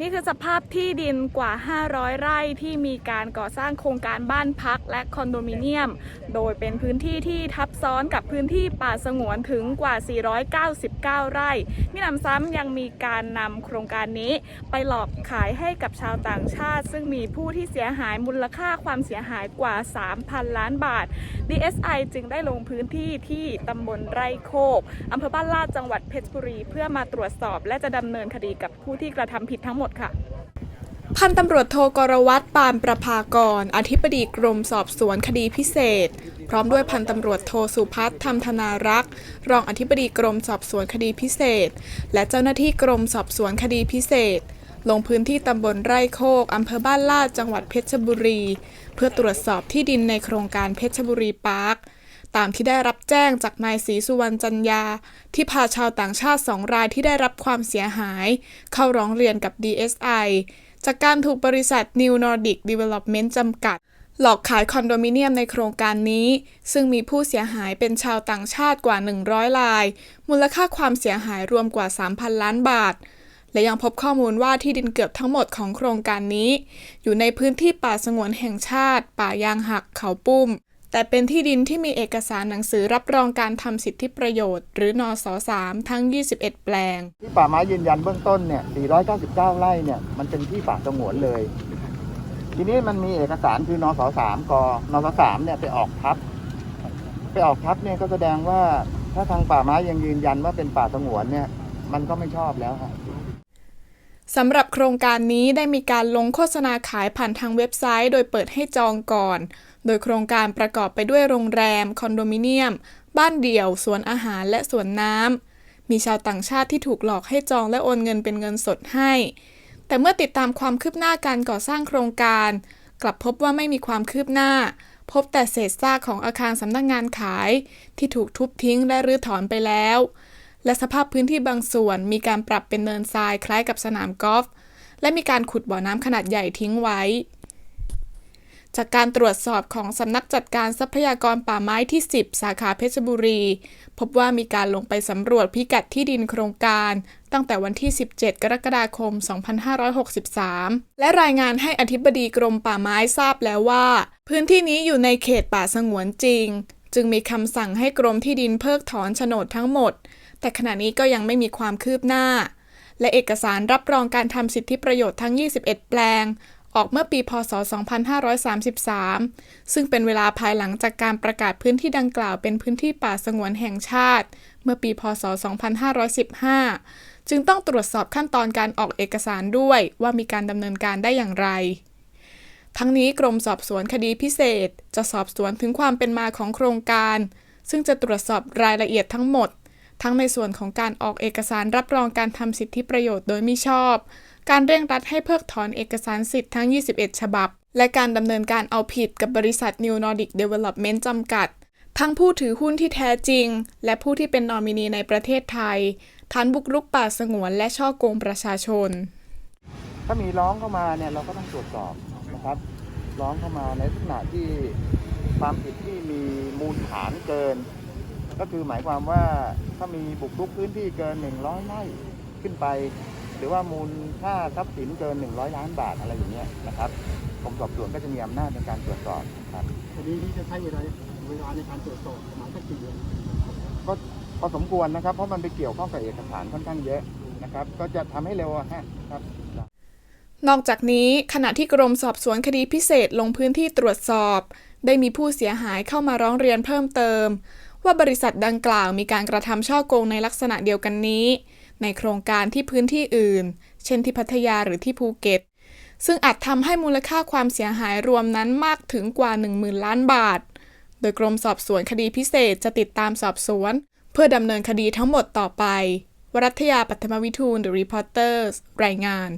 นี่คือสภาพที่ดินกว่า 500 ไร่ที่มีการก่อสร้างโครงการบ้านพักและคอนโดมิเนียม โดยเป็นพื้นที่ที่ทับซ้อนกับพื้นที่ป่าสงวนถึงกว่า 499 ไร่มินำซ้ำยังมีการนำโครงการนี้ไปหลอกขายให้กับชาวต่างชาติ ซึ่งมีผู้ที่เสียหายมูลค่าความเสียหายกว่า 3,000 ล้านบาท DSI จึงได้ลงพื้นที่ที่ตำบลไร่โคกอำเภอบ้านลาดจังหวัดเพชรบุรี เพื่อมาตรวจสอบ และจะดำเนินคดีกับผู้ที่กระทำผิดทั้งหมดค่ะพันตำรวจโทกรวัตรปานประภากร อธิบดีกรมสอบสวนคดีพิเศษ พร้อมด้วยพันตำรวจโทสุพัฒน์ธรรมธนารักษ์ รองอธิบดีกรมสอบสวนคดีพิเศษ และเจ้าหน้าที่กรมสอบสวนคดีพิเศษ ลงพื้นที่ตำบลไร่โคกอำเภอบ้านลาดจังหวัดเพชรบุรี เพื่อตรวจสอบที่ดินในโครงการเพชรบุรีพาร์ค ตามที่ได้รับแจ้งจากนายศรีสุวรรณจันยา ที่พาชาวต่างชาติสองรายที่ได้รับความเสียหาย เข้าร้องเรียนกับ DSI จากการถูกบริษัท New Nordic Development จำกัด หลอกขายคอนโดมิเนียมในโครงการนี้ ซึ่งมีผู้เสียหายเป็นชาวต่างชาติกว่า 100ราย มูลค่าความเสียหายรวมกว่า 3,000 ล้านบาทและยังพบข้อมูลว่าที่ดินเกือบทั้งหมดของโครงการนี้ อยู่ในพื้นที่ป่าสงวนแห่งชาติ ป่ายางหักเขาปุ้ม แต่เป็นที่ดินที่มีเอกสารหนังสือรับรองการทำสิทธิประโยชน์ หรือนอส3ทั้ง 21 แปลง ที่ป่าไม้ยืนยันเบื้องต้นเนี่ย 499 ไร่เนี่ย มันเป็นที่ป่าสงวนเลย ทีนี้มันมีเอกสารคือนสสามกนสสามเนี่ยไปออกทับ ไปออกทับเนี่ยก็แสดงว่าถ้าทางป่าไม้ยังยืนยันว่าเป็นป่าสงวนเนี่ย มันก็ไม่ชอบแล้วครับ สำหรับโครงการนี้ได้มีการลงโฆษณาขายผ่านทางเว็บไซต์ โดยเปิดให้จองก่อน โดยโครงการประกอบไปด้วยโรงแรม คอนโดมิเนียม บ้านเดี่ยว สวนอาหาร และสวนน้ำ มีชาวต่างชาติที่ถูกหลอกให้จองและโอนเงินเป็นเงินสดให้ แต่เมื่อติดตามความคืบหน้าการก่อสร้างโครงการ กลับพบว่าไม่มีความคืบหน้า พบแต่เศษซากของอาคารสำนักงานขาย ที่ถูกทุบทิ้งและรื้อถอนไปแล้ว และสภาพพื้นที่บางส่วนมีการปรับเป็นเนินทรายคล้ายกับสนามกอล์ฟ และมีการขุดบ่อน้ำขนาดใหญ่ทิ้งไว้ จากการตรวจสอบของสำนักจัดการทรัพยากรป่าไม้ที่ 10 สาขาเพชรบุรี พบว่ามีการลงไปสำรวจพิกัดที่ดินโครงการ ตั้งแต่วันที่ 17 กรกฎาคม 2563 และรายงานให้อธิบดีกรมป่าไม้ทราบแล้วว่า พื้นที่นี้อยู่ในเขตป่าสงวนจริง จึงมีคำสั่งให้กรมที่ดินเพิกถอนโฉนดทั้งหมด แต่ขณะนี้ก็ยังไม่มีความคืบหน้า และเอกสารรับรองการทำสิทธิประโยชน์ทั้ง 21 แปลง ออกเมื่อปี พศ 2533 ซึ่งเป็นเวลาภายหลังจากการประกาศพื้นที่ดังกล่าวเป็นพื้นที่ป่าสงวนแห่งชาติ เมื่อปี พศ 2515 จึงต้องตรวจสอบขั้นตอนการออกเอกสารด้วยว่ามีการดำเนินการได้อย่างไร ทั้งนี้กรมสอบสวนคดีพิเศษ จะสอบสวนถึงความเป็นมาของโครงการ ซึ่งจะตรวจสอบรายละเอียดทั้งหมด ทั้งในส่วนของการออกเอกสารรับรองการทำสิทธิประโยชน์โดยมิชอบ การเร่งรัดให้เพิกถอนเอกสารสิทธิ์ทั้ง 21 ฉบับ และการดำเนินการเอาผิดกับบริษัท New Nordic Development จำกัด ทั้งผู้ถือหุ้นที่แท้จริง และผู้ที่เป็นนอมินีในประเทศไทยฐานบุกรุกป่าสงวนและช่อโกงประชาชน ถ้ามีร้องเข้ามาเนี่ยเราก็ต้องตรวจสอบ นะครับร้องเข้ามาในลักษณะที่ความผิดที่มีมูลฐานเกิน ก็คือหมายความว่าถ้ามีบุกรุกพื้นที่เกิน 100ไร่ขึ้นไป หรือว่ามูลค่าทรัพย์สินเกิน 100 ล้านบาทอะไรอย่างเงี้ยนะครับกรมสอบสวนก็จะมีอำนาจในการตรวจสอบครับคดีนี้จะใช้เวลาเวลาในการตรวจสอบประมาณสักกี่เดือนก็พอสมควรนะครับ เพราะมันไปเกี่ยวข้องกับเอกสารค่อนข้างเยอะนะครับ ก็จะทำให้เร็วอะฮะครับ นอกจากนี้ขณะที่กรมสอบสวนคดีพิเศษลงพื้นที่ตรวจสอบ ได้มีผู้เสียหายเข้ามาร้องเรียนเพิ่มเติม ว่าบริษัทดังกล่าวมีการกระทำช่อโกงในลักษณะเดียวกันนี้ ในโครงการที่พื้นที่อื่น เช่นที่พัทยาหรือที่ภูเก็ต ซึ่งอาจทำให้มูลค่าความเสียหายรวมนั้นมากถึงกว่า 10,000 ล้านบาท โดยกรมสอบสวนคดีพิเศษจะติดตามสอบสวน เพื่อดำเนินคดีทั้งหมดต่อไป วรัตยาปัทมวิทูล The Reporters รายงาน